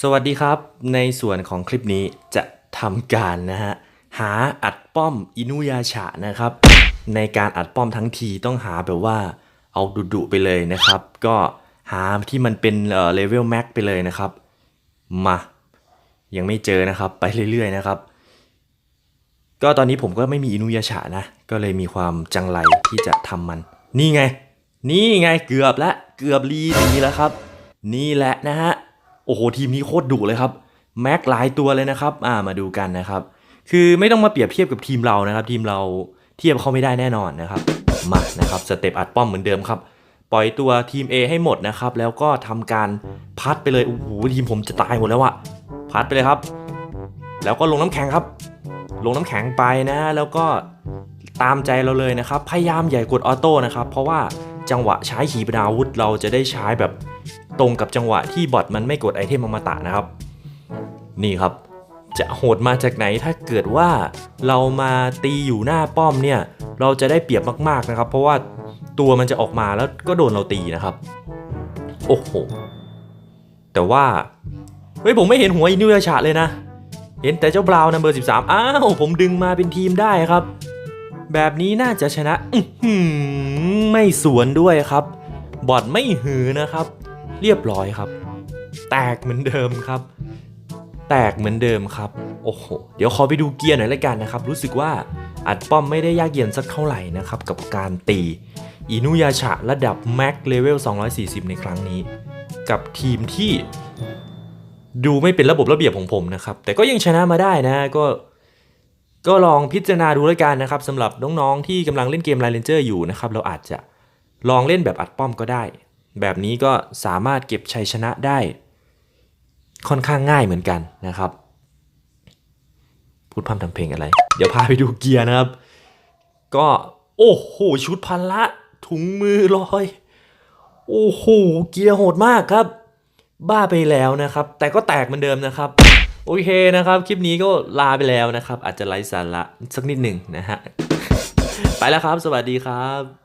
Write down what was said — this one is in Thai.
สวัสดีครับ ในส่วนของคลิปนี้จะทำการนะฮะ หาอัดป้อมอินุยาชะนะครับ ในการอัดป้อมทั้งทีต้องหาแบบว่าเอาดุๆไปเลยนะครับ ก็หาที่มันเป็นเอ่อเลเวลแม็กไปเลยนะครับ มา ยังไม่เจอนะครับไปเรื่อยๆนะครับ ก็ตอนนี้ผมก็ไม่มีอินุยาชะนะ ก็เลยมีความจังไรที่จะทำมัน นี่ไง นี่ไงเกือบละเกือบรีดีแล้วครับ นี่แหละนะฮะ โอ้โหทีมนี้โคตรดุเลยครับแม็กหลายตัวเลยนะครับอ่ามาดูกันนะครับ คือไม่ต้องมาเปรียบเทียบกับทีมเรานะครับ ทีมเราเทียบเขาไม่ได้แน่นอนนะครับมานะครับสเต็ปอัดป้อมเหมือนเดิมครับ ปล่อยตัวทีม A ให้หมดนะครับ แล้วก็ทำการพัดไปเลยโอ้โหทีมผมจะตายหมดแล้วอะพัดไปเลยครับ แล้วก็ลงน้ำแข็งครับ ลงน้ำแข็งไปนะแล้วก็ตามใจเราเลยนะครับ พยายามอย่กดออโต้นะครับ เพราะว่าจังหวะใช้ขีปนาวุธเราจะได้ใช้แบบ ตรงกับจังหวะที่บอทมันไม่กดไอเทมอมตะนะครับ นี่ครับ จะโหดมาจากไหนถ้าเกิดว่าเรามาตีอยู่หน้าป้อมเนี่ย เราจะได้เปรียบมากๆนะครับ เพราะว่าตัวมันจะออกมาแล้วก็โดนเราตีนะครับ โอ้โห แต่ว่าเฮ้ยผมไม่เห็นหัวอินุยาชะเลยนะ เห็นแต่เจ้าบราวน์นัมเบอร์13 อ้าว ผมดึงมาเป็นทีมได้ครับ แบบนี้น่าจะชนะอืไม่สวนด้วยครับ บอดไม่หือนะครับ เรียบร้อยครับ แตกเหมือนเดิมครับ แตกเหมือนเดิมครับ โอ้โห เดี๋ยวขอไปดูเกียร์หน่อยละกันนะครับ รู้สึกว่าอัดป้อมไม่ได้ยากเย็นสักเท่าไหร่นะครับ กับการตีอินุยาชะระดับแม็กเลเวล 240 ในครั้งนี้ กับทีมที่ ดูไม่เป็นระบบระเบียบของผมนะครับ แต่ก็ยังชนะมาได้นะก็ก็ลองพิจารณาดูแล้วกันนะครับสำหรับน้องๆที่กำลังเล่นเกมไลเลนเจอร์อยู่นะครับ เราอาจจะลองเล่นแบบอัดป้อมก็ได้ แบบนี้ก็สามารถเก็บชัยชนะได้ค่อนข้างง่ายเหมือนกันนะครับ พูดพร่ำทำเพลงอะไร เดี๋ยวพาไปดูเกียร์นะครับ ก็โอ้โหชุดพันละ ถุงมือลอย โอ้โหเกียร์โหดมากครับ บ้าไปแล้วนะครับ แต่ก็แตกเหมือนเดิมนะครับ โอเคนะครับ คลิปนี้ก็ลาไปแล้วนะครับ อาจจะไร้สาระสักนิดหนึ่งนะฮะ ไปแล้วครับ สวัสดีครับ